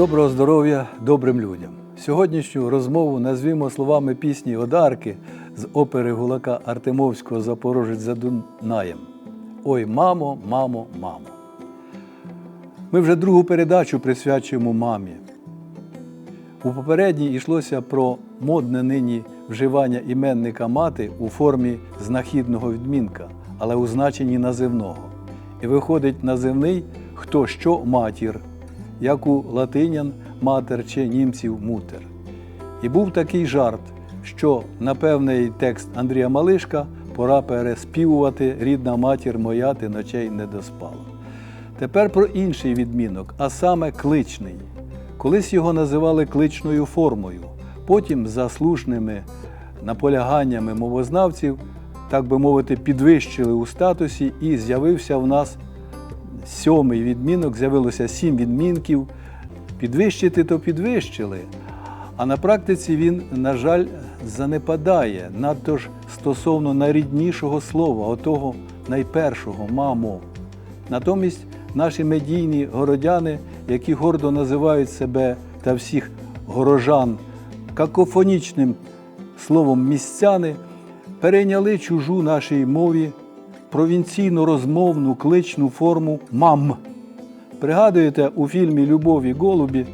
Доброго здоров'я добрим людям. Сьогоднішню розмову назвімо словами пісні Одарки з опери Гулака Артемовського Запорожець за Дунаєм. Ой, мамо, мамо, мамо. Ми вже другу передачу присвячуємо мамі. У попередній йшлося про модне нині вживання іменника мати у формі знахідного відмінка, але у значенні називного. І виходить називний хто що матір, як у латинян матер чи німців мутер. І був такий жарт, що на певний текст Андрія Малишка пора переспівувати рідна матір моя ти ночей не доспала. Тепер про інший відмінок, а саме кличний. Колись його називали кличною формою, потім за слушними наполяганнями мовознавців, так би мовити, підвищили у статусі і з'явився в нас сьомий відмінок, з'явилося сім відмінків. Підвищити то підвищили, а на практиці він, на жаль, занепадає надто ж стосовно найріднішого слова, отого найпершого мамо. Натомість наші медійні городяни, які гордо називають себе та всіх горожан какофонічним словом містяни, перейняли чужу нашій мові провінційно розмовну кличну форму мам. Пригадуєте, у фільмі Любов і голубі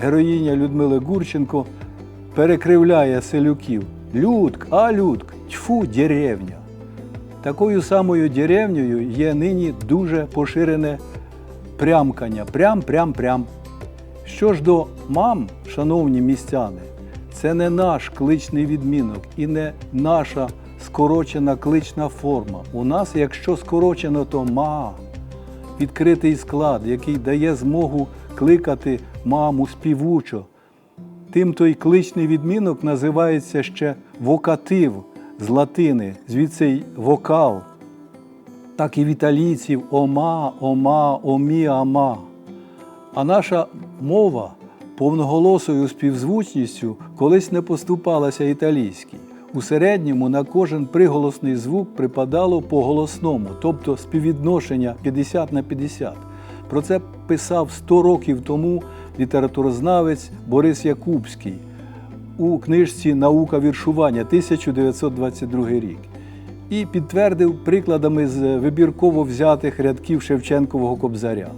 героїня Людмили Гурченко перекривляє селюків Людк, а Людк, тьфу, деревня. Такою самою деревнею є нині дуже поширене прямкання. Прям, прям, прям. Що ж до мам, шановні містяни, це не наш кличний відмінок і не наша скорочена клична форма. У нас, якщо скорочено, то ма відкритий склад, який дає змогу кликати маму співучо. Тим той кличний відмінок називається ще вокатив з латини, звідси й вокал. Так і в італійців ома, ома, омі, ама. А наша мова повноголосою співзвучністю колись не поступалася італійській. У середньому на кожен приголосний звук припадало по голосному, тобто співвідношення 50 на 50. Про це писав 100 років тому літературознавець Борис Якубський у книжці Наука віршування 1922 рік і підтвердив прикладами з вибірково взятих рядків Шевченкового кобзаря.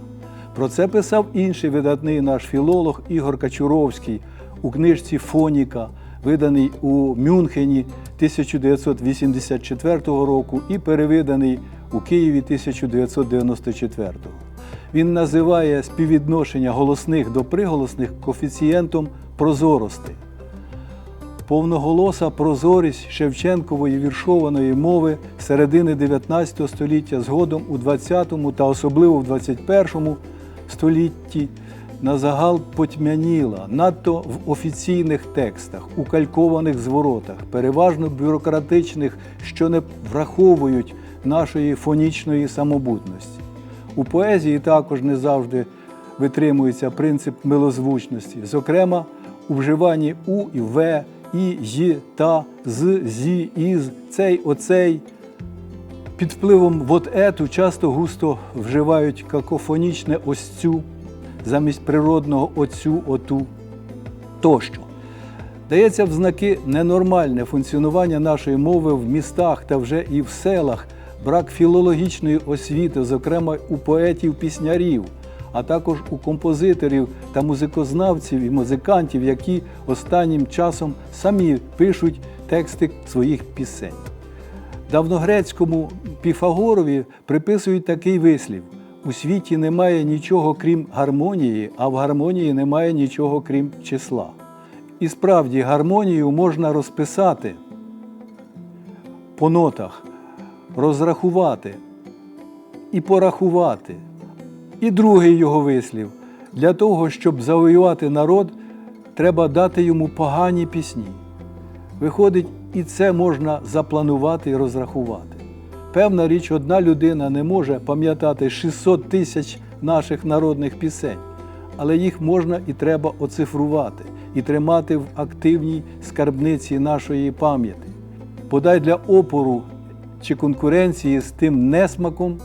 Про це писав інший видатний наш філолог Ігор Качуровський у книжці Фоніка, виданий у Мюнхені 1984 року і перевиданий у Києві 1994. Він називає співвідношення голосних до приголосних коефіцієнтом прозорости. Повноголоса прозорість Шевченкової віршованої мови середини 19 століття згодом у 20 та особливо в 21 столітті на загал потьмяніла, надто в офіційних текстах, у калькованих зворотах, переважно бюрократичних, що не враховують нашої фонічної самобутності. У поезії також не завжди витримується принцип милозвучності, зокрема у вживанні у і в, і, й, та, з, зі, із, цей, оцей. Під впливом вот ету часто густо вживають какофонічне ось цю замість природного оцю, оту тощо. Дається в знаки ненормальне функціонування нашої мови в містах та вже і в селах, брак філологічної освіти, зокрема у поетів-піснярів, а також у композиторів та музикознавців і музикантів, які останнім часом самі пишуть тексти своїх пісень. Давногрецькому Піфагорові приписують такий вислів: у світі немає нічого крім гармонії, а в гармонії немає нічого крім числа. І справді гармонію можна розписати по нотах, розрахувати і порахувати. І другий його вислів: для того, щоб завоювати народ, треба дати йому погані пісні. Виходить, і це можна запланувати і розрахувати. Певна річ, одна людина не може пам'ятати 600 тисяч наших народних пісень, але їх можна і треба оцифрувати і тримати в активній скарбниці нашої пам'яті. Подай для опору чи конкуренції з тим несмаком,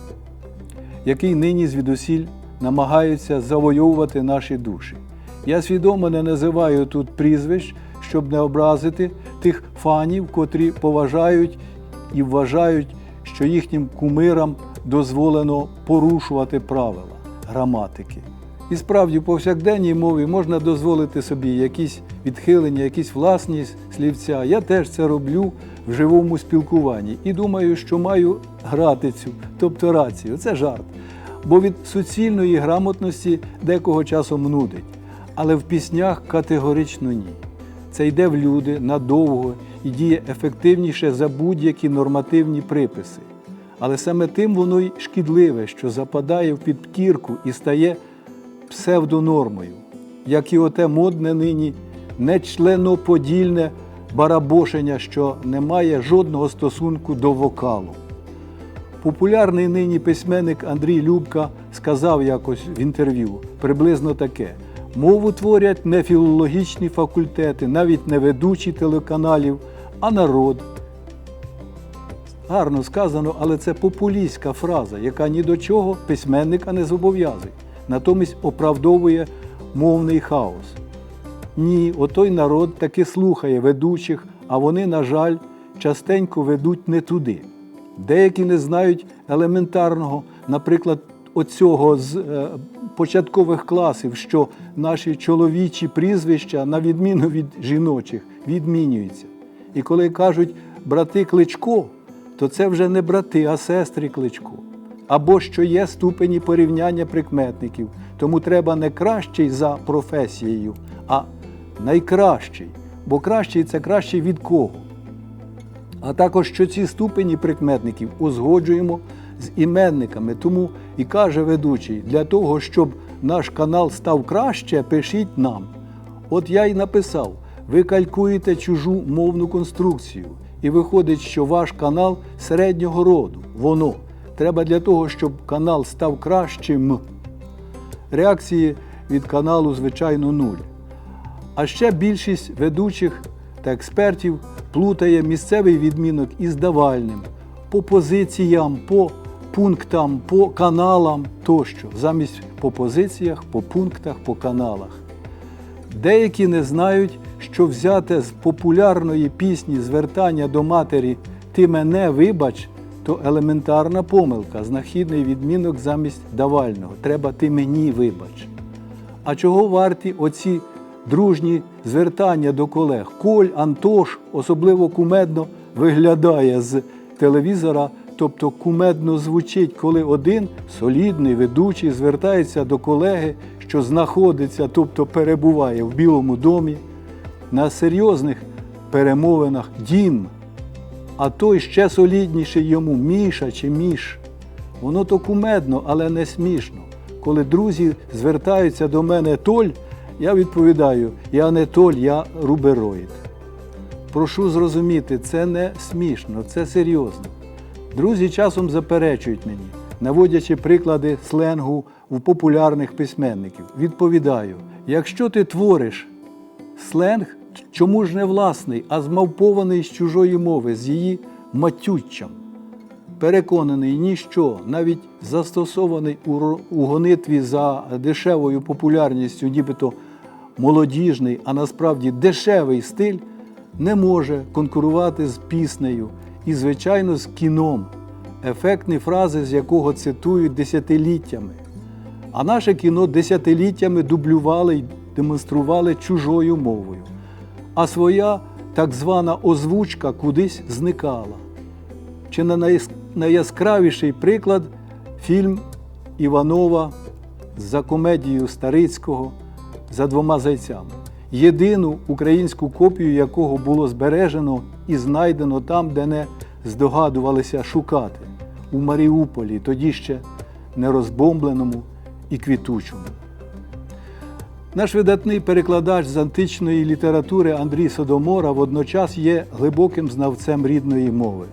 який нині звідусіль намагаються завойовувати наші душі. Я свідомо не називаю тут прізвищ, щоб не образити тих фанів, котрі поважають і вважають, що їхнім кумирам дозволено порушувати правила граматики. І справді, в повсякденній мові можна дозволити собі якісь відхилення, якісь власні слівця. Я теж це роблю в живому спілкуванні і думаю, що маю гратицю, тобто рацію. Це жарт. Бо від суцільної грамотності декого часом нудить. Але в піснях категорично ні. Це йде в люди надовго і діє ефективніше за будь-які нормативні приписи. Але саме тим воно й шкідливе, що западає в підкірку і стає псевдонормою, як і оте модне нині нечленоподільне барабошення, що не має жодного стосунку до вокалу. Популярний нині письменник Андрій Любка сказав якось в інтерв'ю приблизно таке: мову творять не філологічні факультети, навіть не ведучі телеканалів, а народ. Гарно сказано, але це популістська фраза, яка ні до чого письменника не зобов'язує, натомість оправдовує мовний хаос. Ні, отой народ таки слухає ведучих, а вони, на жаль, частенько ведуть не туди. Деякі не знають елементарного, наприклад, оцього з е, початкових класів, що наші чоловічі прізвища, на відміну від жіночих, відмінюються. І коли кажуть брати кличко, то це вже не брати, а сестри кличко. Або що є ступені порівняння прикметників, тому треба не кращий за професією, а найкращий. Бо кращий це кращий від кого? а також що ці ступені прикметників узгоджуємо з іменниками. Тому і каже ведучий, для того, щоб наш канал став краще, пишіть нам. От я й написав: ви калькуєте чужу мовну конструкцію, і виходить, що ваш канал середнього роду. Воно. Треба для того, щоб канал став кращим. Реакції від каналу, звичайно, нуль. А ще більшість ведучих та експертів плутає місцевий відмінок із давальним по позиціям, по пунктам, по каналам тощо, замість по позиціях, по пунктах, по каналах. Деякі не знають, що взяте з популярної пісні звертання до матері Ти мене вибач, то елементарна помилка, знахідний відмінок замість давального. Треба ти мені вибач. А чого варті оці дружні звертання до колег? Коль, Антош особливо кумедно виглядає з телевізора, тобто кумедно звучить, коли один солідний ведучий звертається до колеги, що знаходиться, тобто перебуває в Білому домі, на серйозних перемовинах дім, а той ще солідніший йому Міша чи Міш. Воно то кумедно, але не смішно. Коли друзі звертаються до мене Толь, я відповідаю: я не Толь, я рубероїд. Прошу зрозуміти, це не смішно, це серйозно. Друзі часом заперечують мені, наводячи приклади сленгу у популярних письменників. Відповідаю: якщо ти твориш сленг, чому ж не власний, а змавпований з чужої мови, з її матюччям? Переконаний, ніщо, навіть застосований у гонитві за дешевою популярністю, нібито молодіжний, а насправді дешевий стиль, не може конкурувати з піснею і, звичайно, з кіном, ефектні фрази з якого цитують десятиліттями. А наше кіно десятиліттями дублювали й демонстрували чужою мовою, а своя так звана озвучка кудись зникала. Чи на найяскравіший приклад фільм Іванова за комедією Старицького за двома зайцями, єдину українську копію якого було збережено і знайдено там, де не здогадувалися шукати, у Маріуполі, тоді ще нерозбомбленому і квітучому. Наш видатний перекладач з античної літератури Андрій Содомора водночас є глибоким знавцем рідної мови.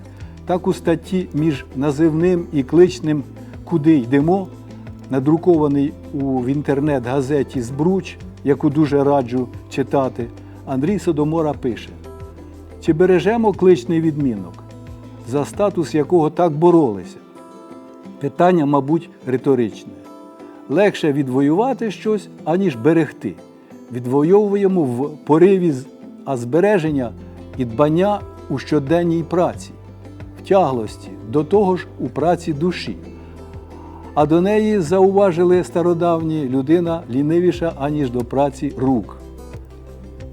Так у статті між називним і кличним Куди йдемо, надрукований у інтернет-газеті Збруч, яку дуже раджу читати, Андрій Содомора пише: Чи бережемо кличний відмінок, за статус якого так боролися? Питання, мабуть, риторичне. Легше відвоювати щось, аніж берегти. відвоюємо в пориві, а збереження і дбання у щоденній праці, в тяглості, до того ж у праці душі. А до неї зауважили стародавні людина лінивіша, аніж до праці рук.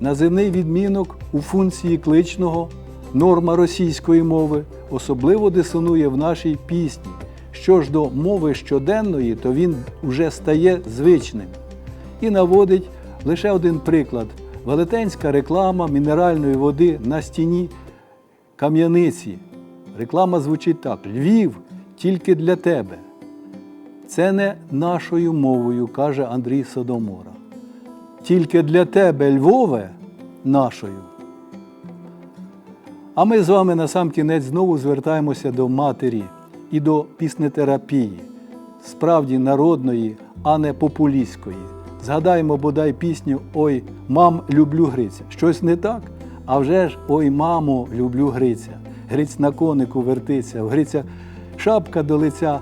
Називний відмінок у функції кличного норма російської мови особливо дисонує в нашій пісні. Що ж до мови щоденної, то він уже стає звичним. І наводить лише один приклад: велетенська реклама мінеральної води на стіні кам'яниці. Реклама звучить так: Львів тільки для тебе. Це не нашою мовою, каже Андрій Содомора. Тільки для тебе, Львове, нашою. А ми з вами на сам кінець знову звертаємося до матері і до піснетерапії, справді народної, а не популістської. Згадаємо бодай пісню Ой, мам, люблю Гриця. Щось не так? А вже ж ой, мамо, люблю Гриця. Гриць на конику вертиться, в Гриця шапка до лиця.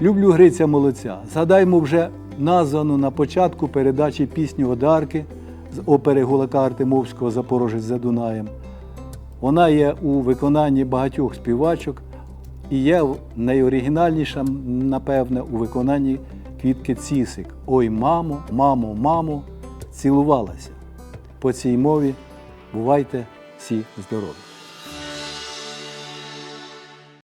Люблю Гриця молодця. Згадаймо вже названу на початку передачі пісню Одарки з опери Гулака Артемовського Запорожець за Дунаєм. Вона є у виконанні багатьох співачок і є найоригінальніша, напевне, у виконанні квітки Цісик. Ой, мамо, мамо, мамо, цілувалася. По цій мові бувайте всі здорові!